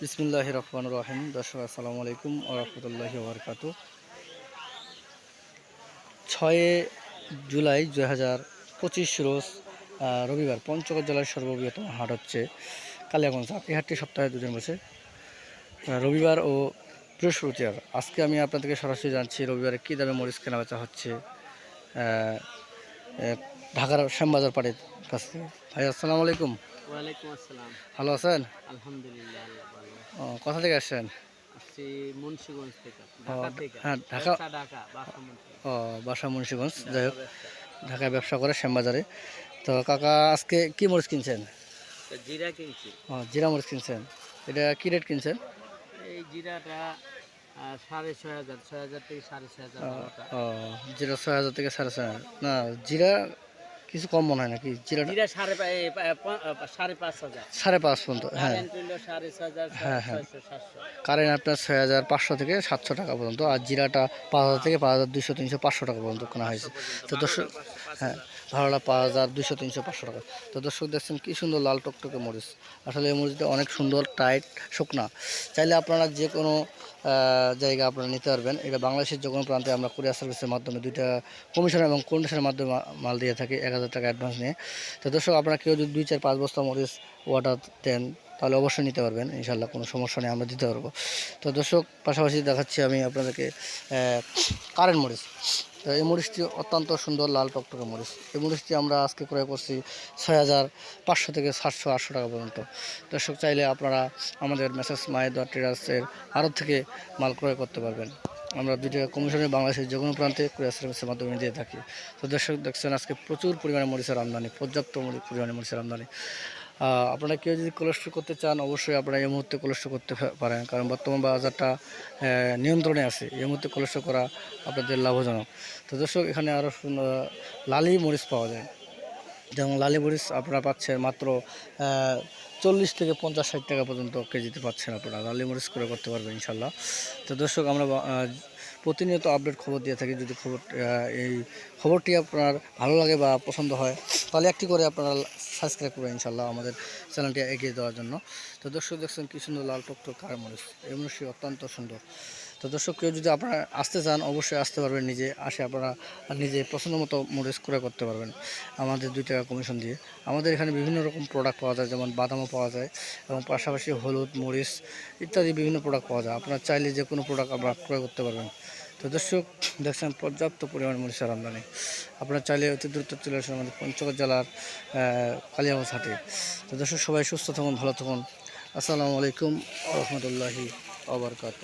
বিসমুল্লাহ রহমান রহিম। দর্শক, আসসালামু আলাইকুম রহমতুল্লাহ বরকাত ছয়ে জুলাই দু হাজার পঁচিশ রোজ রবিবার, পঞ্চগড় জেলার সর্ববৃহত্তম হাট হচ্ছে কালিয়াগঞ্জ এই হাটটি সপ্তাহে দুদিন বসে। রবিবার ও বৃহস্পতিবার। আজকে আমি আপনাদেরকে সরাসরি জানছি রবিবারে কী দামে মরিচ কেনা বেচা হচ্ছে ঢাকার শ্যামবাজার পাড়ের কাছ। ভাই, আসসালামু আলাইকুম। ওয়ালাইকুম আসসালাম। ভালো আছেন? আলহামদুলিল্লাহ ও, কোথা থেকে আসছেন? আসছি মুন্সিগঞ্জ থেকে ঢাকা থেকে। হ্যাঁ, ঢাকা- ঢাকা ও বাসা মুন্সিগঞ্জ যাই হোক। ঢাকায় ব্যবসা করে শ্যামবাজারে। তো কাকা আজকে কি মরিচ কিনছেন? জিরা কিনছি। ও জিরা মরিচ কিনছেন। এটা কি রেট কিনছেন? এই জিরাটা সাড়ে ছয় হাজার ছয় হাজার থেকে সাড়ে ছয় হাজার ও জিরা ছয় হাজার থেকে সাড়ে ছয় হাজার। না জিরা কিছু কম মনে হয় নাকি? জিরাটা? জিরা সাড়ে সাড়ে পাঁচ হাজার। সাড়ে পাঁচ পর্যন্ত হ্যাঁ। হ্যাঁ, হ্যাঁ। কারেন্ট আপনার ছয় হাজার পাঁচশো থেকে সাতশো টাকা পর্যন্ত আর জিরাটা পাঁচ হাজার থেকে পাঁচ হাজার দুশো তিনশো পাঁচশো টাকা পর্যন্ত কেনা হয়েছে। তো দর্শক হ্যাঁ। ভাড়াটা পাঁচ হাজার দুইশো, তিনশো, পাঁচশো টাকা। তো দর্শক দেখছেন কী সুন্দর লাল টকটকে মরিচ। আসলে এই মরিচটা অনেক সুন্দর, টাইট, শুকনা। চাইলে আপনারা যে কোনো জায়গা আপনারা নিতে পারবেন। এটা বাংলাদেশের যে কোনো প্রান্তে আমরা কুরিয়ার সার্ভিসের মাধ্যমে দুইটা কমিশন এবং কন্ডিশনের মাধ্যমে মাল দিয়ে থাকি, এক হাজার টাকা অ্যাডভান্স নিয়ে। তো দর্শক, আপনারা কেউ যদি দুই, চার, পাঁচ বস্তা মরিচ অর্ডার দেন, তাহলে অবশ্যই নিতে পারবেন। ইনশাল্লাহ কোনো সমস্যা নেই, আমরা দিতে পারব। তো দর্শক, পাশাপাশি দেখাচ্ছি আমি আপনাদেরকে কারেন্ট মরিচ। তো এই মরিচটি অত্যন্ত সুন্দর লাল টকটকে মরিচ। এই মরিচটি আমরা আজকে ক্রয় করছি ছয় হাজার পাঁচশো থেকে সাতশো আটশো টাকা পর্যন্ত। দর্শক, চাইলে আপনারা আমাদের মেসেজ মায়েদা ট্রেডার্সের আড়ত থেকে মাল ক্রয় করতে পারবেন। আমরা দুইটা কমিশনের বাংলাদেশের যে কোনো প্রান্তে কুরিয়ার সার্ভিসের মাধ্যমে দিয়ে থাকি। তো দর্শক, দেখছেন আজকে প্রচুর পরিমাণে মরিচের আমদানি, পর্যাপ্ত পরিমাণে মরিচের আমদানি। আপনারা কেউ যদি কোলেস্ট্রল করতে চান, অবশ্যই আপনারা এই মুহূর্তে কোলেস্ট্রল করতে পারেন। কারণ বর্তমান বাজারটা নিয়ন্ত্রণে আছে। এই মুহূর্তে কোলেস্ট্রল করা আপনাদের লাভজনক। তো দর্শক, এখানে আরও লালি মরিচ পাওয়া যায়। যেমন লালি মরিচ আপনারা পাচ্ছেন মাত্র চল্লিশ থেকে পঞ্চাশ ষাট টাকা পর্যন্ত কেজিতে পাচ্ছেন আপনারা। লালি মরিচ করে করতে পারবেন, ইনশাল্লাহ। তো দর্শক, আমরা প্রতিনিয়ত আপডেট খবর দিয়ে থাকি। যদি খবর এই খবরটি আপনার ভালো লাগে বা পছন্দ হয়, তাহলে একটি করে আপনারা সাবস্ক্রাইব করবেন ইনশাল্লাহ আমাদের চ্যানেলটি এগিয়ে দেওয়ার জন্য। তো দর্শক দেখছেন কি সুন্দর লাল টকটক কার মরিচ এই মরিচটি অত্যন্ত সুন্দর। তো দর্শক, কেউ যদি আপনারা আসতে চান, অবশ্যই আসতে পারবেন। নিজে আসে আপনারা নিজে পছন্দ মতো মরিচ করে করতে পারবেন আমাদের দুই টাকা কমিশন দিয়ে। আমাদের এখানে বিভিন্ন রকম প্রোডাক্ট পাওয়া যায়, যেমন বাদামও পাওয়া যায় এবং পাশাপাশি হলুদ, মরিচ ইত্যাদি বিভিন্ন প্রোডাক্ট পাওয়া যায়। আপনারা চাইলে যে কোনো প্রোডাক্ট আপনারা ক্রয় করতে পারবেন। তো দর্শক, দেখছেন পর্যাপ্ত পরিমাণ মরিচের আমদানি আপনারা চাইলে অতি দ্রুত চলে আসুন আমাদের পঞ্চগড় জেলার কালিয়াগঞ্জ হাটে। তো দর্শক, সবাই সুস্থ থাকুন, ভালো থাকুন। আসসালামু আলাইকুম রহমতুল্লাহি আবরকাত